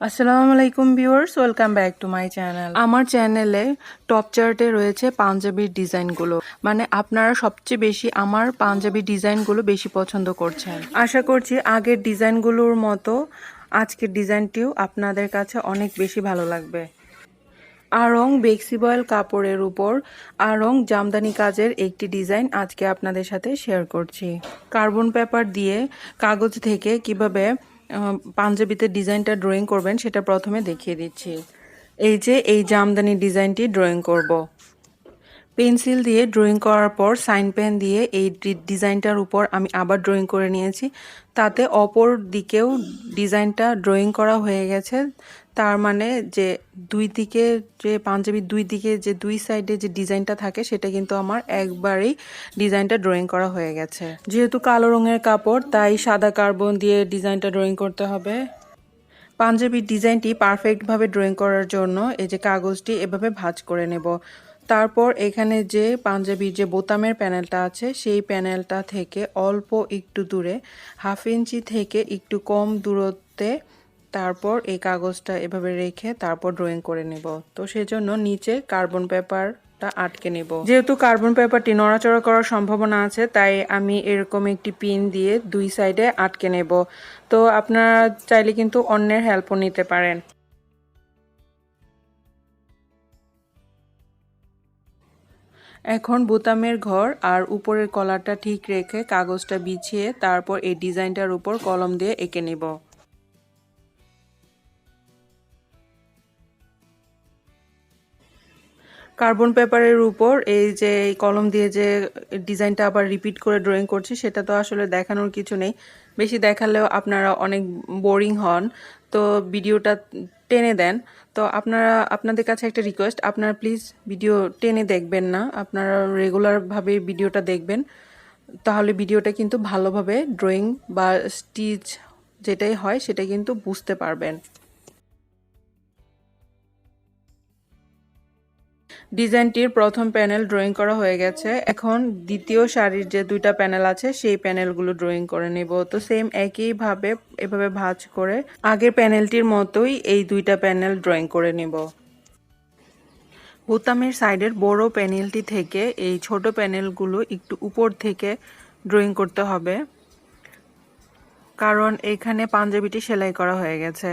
আসসালামু আলাইকুম viewers, welcome back to my channel. আমার চ্যানেলে টপ চার্টে রয়েছে পাঞ্জাবির ডিজাইনগুলো। মানে আপনারা সবচেয়ে বেশি আমার পাঞ্জাবি ডিজাইনগুলো বেশি পছন্দ করছেন। আশা করছি আগের ডিজাইনগুলোর মতো আজকের ডিজাইনটিও আপনাদের কাছে অনেক বেশি ভালো লাগবে। আরং বেক্সিবয়েল কাপড়ের উপর আরং জামদানি কাজের একটি ডিজাইন আজকে আপনাদের সাথে শেয়ার করছি। কার্বন পেপার দিয়ে কাগজ থেকে কীভাবে পাঞ্জাবিতে ডিজাইনটা ড্রয়িং করবেন, সেটা প্রথমে দেখিয়ে দিচ্ছি এই যে এই জামদানি ডিজাইনটি ড্রয়িং করব। পেন্সিল দিয়ে ড্রয়িং করার পর সাইন পেন দিয়ে এই ডিজাইনটার উপর আমি আবার ড্রয়িং করে নিয়েছি। তাতে অপর দিকেও ডিজাইনটা ড্রয়িং করা হয়ে গেছে। তার মানে যে দুই দিকে যে পাঞ্জাবির দুই দিকে যে দুই সাইডে যে ডিজাইনটা থাকে, সেটা কিন্তু আমার একবারেই ডিজাইনটা ড্রয়িং করা হয়ে গেছে। যেহেতু কালো রঙের কাপড়, তাই সাদা কার্বন দিয়ে ডিজাইনটা ড্রয়িং করতে হবে। পাঞ্জাবির ডিজাইনটি পারফেক্টভাবে ড্রয়িং করার জন্য এই যে কাগজটি এভাবে ভাঁজ করে নেব। তারপর এখানে যে পাঞ্জাবির যে বোতামের প্যানেলটা আছে, সেই প্যানেলটা থেকে অল্প একটু দূরে, হাফ ইঞ্চি থেকে একটু কম দূরত্বে তারপর এই কাগজটা এভাবে রেখে তারপর ড্রয়িং করে নেব। তো সেজন্য নিচে কার্বন পেপারটা আটকে নেব। যেহেতু কার্বন পেপারটি নড়াচড়া করার সম্ভাবনা আছে, তাই আমি এরকম একটি পিন দিয়ে দুই সাইডে আটকে নেব। তো আপনারা চাইলে কিন্তু অন্যের হেল্পও নিতে পারেন। এখন বোতামের ঘর আর উপরের কলারটা ঠিক রেখে কাগজটা বিছিয়ে তারপর এই ডিজাইনটার উপর কলম দিয়ে এঁকে নেব। কার্বন পেপারের উপর এই যে এই কলম দিয়ে যে ডিজাইনটা আবার রিপিট করে ড্রয়িং করছি, সেটা তো আসলে দেখানোর কিছু নেই। বেশি দেখালেও আপনারা অনেক বোরিং হন। তো ভিডিওটা টেনে দেন। তো আপনারা, আপনাদের কাছে একটা রিকোয়েস্ট আপনারা প্লিজ ভিডিও টেনে দেখবেন না। আপনারা রেগুলারভাবে ভিডিওটা দেখবেন। তাহলে ভিডিওটা কিন্তু ভালোভাবে ড্রয়িং বা স্টিচ যেটাই হয়, সেটা কিন্তু বুঝতে পারবেন। ডিজাইনটির প্রথম প্যানেল ড্রয়িং করা হয়ে গেছে। এখন দ্বিতীয় শাড়ির যে দুইটা প্যানেল আছে, সেই প্যানেলগুলো ড্রয়িং করে নেব। তো সেম একইভাবে এভাবে ভাঁজ করে আগের প্যানেলটির মতোই এই দুইটা প্যানেল ড্রয়িং করে নেব। বোতামের সাইডের বড় প্যানেলটি থেকে এই ছোট প্যানেলগুলো একটু উপর থেকে ড্রয়িং করতে হবে। কারণ এখানে পাঞ্জাবিটি সেলাই করা হয়ে গেছে।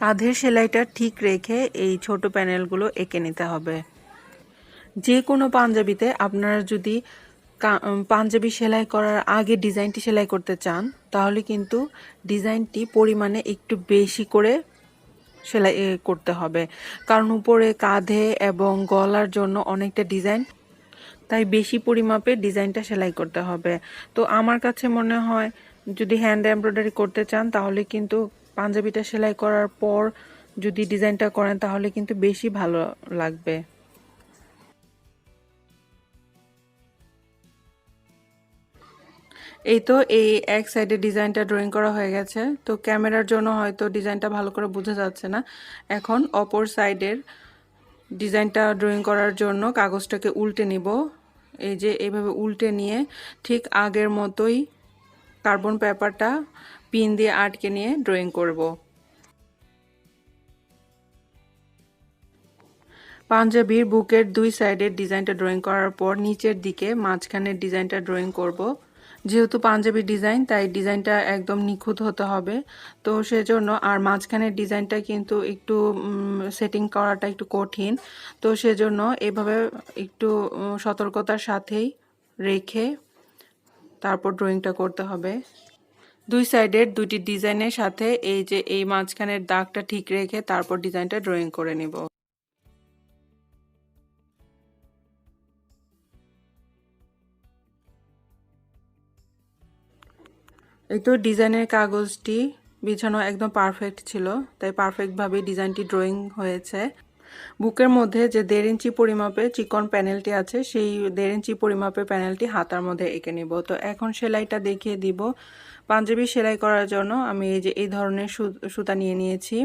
কাঁধের সেলাইটা ঠিক রেখে এই ছোট প্যানেলগুলো এঁকে নিতে হবে। যে কোনো পাঞ্জাবিতে আপনারা যদি পাঞ্জাবি সেলাই করার আগে ডিজাইনটি সেলাই করতে চান, তাহলে কিন্তু ডিজাইনটি পরিমাণে একটু বেশি করে সেলাই করতে হবে। কারণ উপরে কাঁধে এবং গলার জন্য অনেকটা ডিজাইন, তাই বেশি পরিমাপে ডিজাইনটা সেলাই করতে হবে। তো আমার কাছে মনে হয়, যদি হ্যান্ড এমব্রয়ডারি করতে চান, তাহলে কিন্তু পাঞ্জাবিটা সেলাই করার পর যদি ডিজাইনটা করেন, তাহলে কিন্তু বেশি ভালো লাগবে। এই তো এই এক সাইডে ডিজাইনটা ড্রয়িং করা হয়ে গেছে। তো ক্যামেরার জন্য হয়তো ডিজাইনটা ভালো করে বোঝা যাচ্ছে না। এখন অপর সাইডের ডিজাইনটা ড্রয়িং করার জন্য কাগজটাকে উল্টে নিব। এই যে এইভাবে উল্টে নিয়ে ঠিক আগের মতোই কার্বন পেপারটা পিন দিয়ে আটকে নিয়ে ড্রয়িং করব। পাঞ্জাবির বুকের দুই সাইডের ডিজাইনটা ড্রয়িং করার পর নিচের দিকে মাঝখানের ডিজাইনটা ড্রয়িং করব। যেহেতু পাঞ্জাবি ডিজাইন, তাই ডিজাইনটা একদম নিখুঁত হতে হবে। তো সেজন্য, আর মাঝখানের ডিজাইনটা কিন্তু একটু সেটিং করাটা একটু কঠিন। তো সেজন্য এভাবে একটু সতর্কতার সাথেই রেখে তারপর ড্রয়িংটা করতে হবে। দুই সাইডের দুটি ডিজাইনের সাথে এই যে, এই মাঝখানের দাগটা ঠিক রেখে তারপর ডিজাইনটা ড্রয়িং করে নেব। এই তো ডিজাইনের কাগজটি বিছানো একদম পারফেক্ট ছিল, তাই পারফেক্টভাবে ডিজাইনটি ড্রয়িং হয়েছে। বুকের মধ্যে যে দেড় ইঞ্চি পরিমাপে চিকন প্যানেলটি আছে, সেই দেড় ইঞ্চি পরিমাপে প্যানেলটি হাতার মধ্যে এঁকে নিব। তো এখন সেলাইটা দেখিয়ে দিব। পাঞ্জাবি সেলাই করার জন্য আমি এই যে এই ধরনের সুতা নিয়ে নিয়েছি।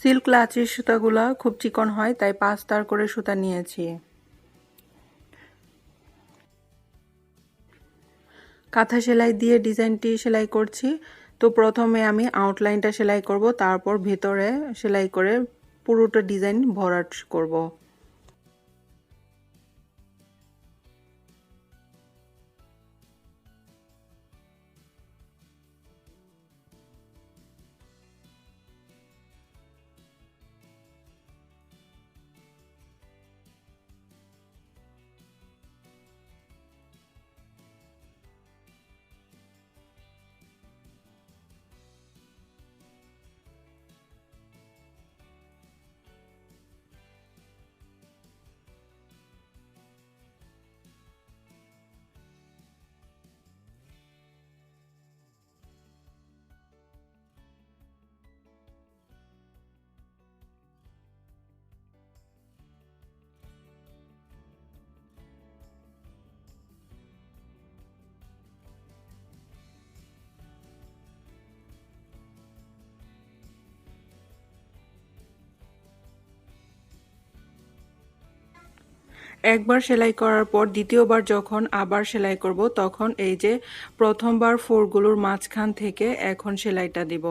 সিল্ক লাচির সুতাগুলা খুব চিকন হয়, তাই পাঁচ তার করে সুতা নিয়েছি। কাঁথা সেলাই দিয়ে ডিজাইনটি সেলাই করছি। তো প্রথমে আমি আউটলাইনটা সেলাই করব, তারপর ভেতরে সেলাই করে পুরোটা ডিজাইন ভরাট করব। একবার সেলাই করার পর দ্বিতীয়বার যখন আবার সেলাই করব, তখন এই যে প্রথমবার ফোরগুলোর মাঝখান থেকে এখন সেলাইটা দিব।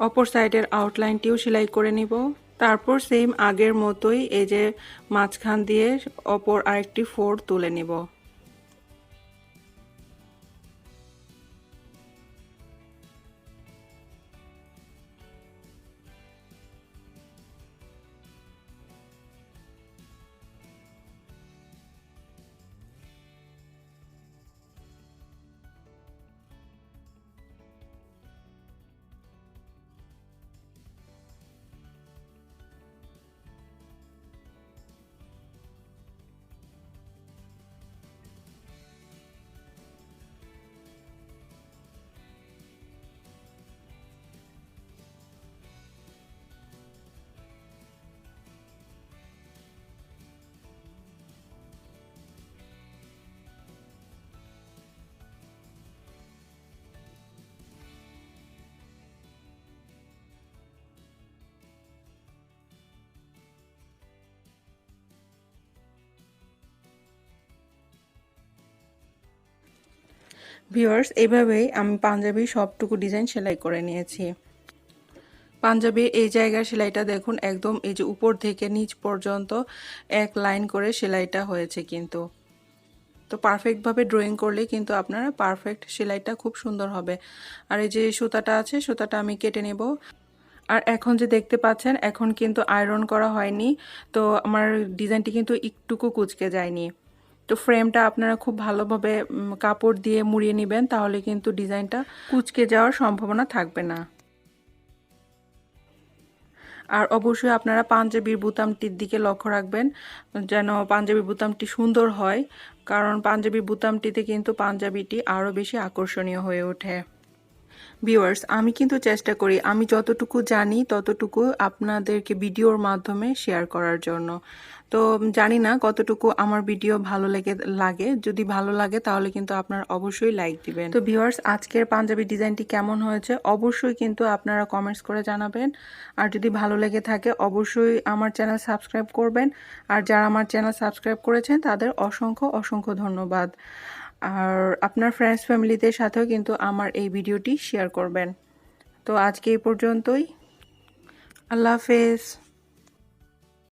অপর সাইডের আউটলাইনটিও সেলাই করে নিব। তারপর সেম আগের মতোই এই যে মাঝখান দিয়ে অপর আরেকটি ফোর তুলে নিব। ভিউয়ার্স এইভাবেই আমি পাঞ্জাবি সবটুকু ডিজাইন সেলাই করে নিয়েছি। পাঞ্জাবির এই জায়গার সেলাইটা দেখুন, একদম এই যে উপর থেকে নিচ পর্যন্ত এক লাইন করে সেলাইটা হয়েছে কিন্তু। তো পারফেক্টভাবে ড্রয়িং করলে কিন্তু আপনারা পারফেক্ট সেলাইটা খুব সুন্দর হবে। আর এই যে সুতাটা আছে, সুতাটা আমি কেটে নেব। আর এখন যে দেখতে পাচ্ছেন, এখন কিন্তু আয়রন করা হয়নি, তো আমার ডিজাইনটি কিন্তু একটুকু কুচকে যায়নি। তো ফ্রেমটা আপনারা খুব ভালোভাবে কাপড় দিয়ে মুড়িয়ে নেবেন, তাহলে কিন্তু ডিজাইনটা কুচকে যাওয়ার সম্ভাবনা থাকবে না। আর অবশ্যই আপনারা পাঞ্জাবির বুতামটির দিকে লক্ষ্য রাখবেন, যেন পাঞ্জাবির বুতামটি সুন্দর হয়, কারণ পাঞ্জাবির বুতামটিতে কিন্তু পাঞ্জাবিটি আরও বেশি আকর্ষণীয় হয়ে ওঠে। ভিউয়ার্স আমি কিন্তু চেষ্টা করি, আমি যতটুকু জানি ততটুকু আপনাদেরকে ভিডিওর মাধ্যমে শেয়ার করার জন্য। তো জানি না কতটুকু আমার ভিডিও ভালো লেগে, লাগে। যদি ভালো লাগে তাহলে কিন্তু আপনারা অবশ্যই লাইক দিবেন। তো ভিউয়ার্স আজকের পাঞ্জাবি ডিজাইনটি কেমন হয়েছে অবশ্যই কিন্তু আপনারা কমেন্টস করে জানাবেন। আর যদি ভালো লেগে থাকে অবশ্যই আমার চ্যানেল সাবস্ক্রাইব করবেন। আর যারা আমার চ্যানেল সাবস্ক্রাইব করেছেন তাদের অসংখ্য অসংখ্য ধন্যবাদ। আর আপনার ফ্রেন্ডস ফ্যামিলিদের সাথেও কিন্তু আমার এই ভিডিওটি শেয়ার করবেন। তো আজকে এই পর্যন্তই। আল্লাহ হাফেজ।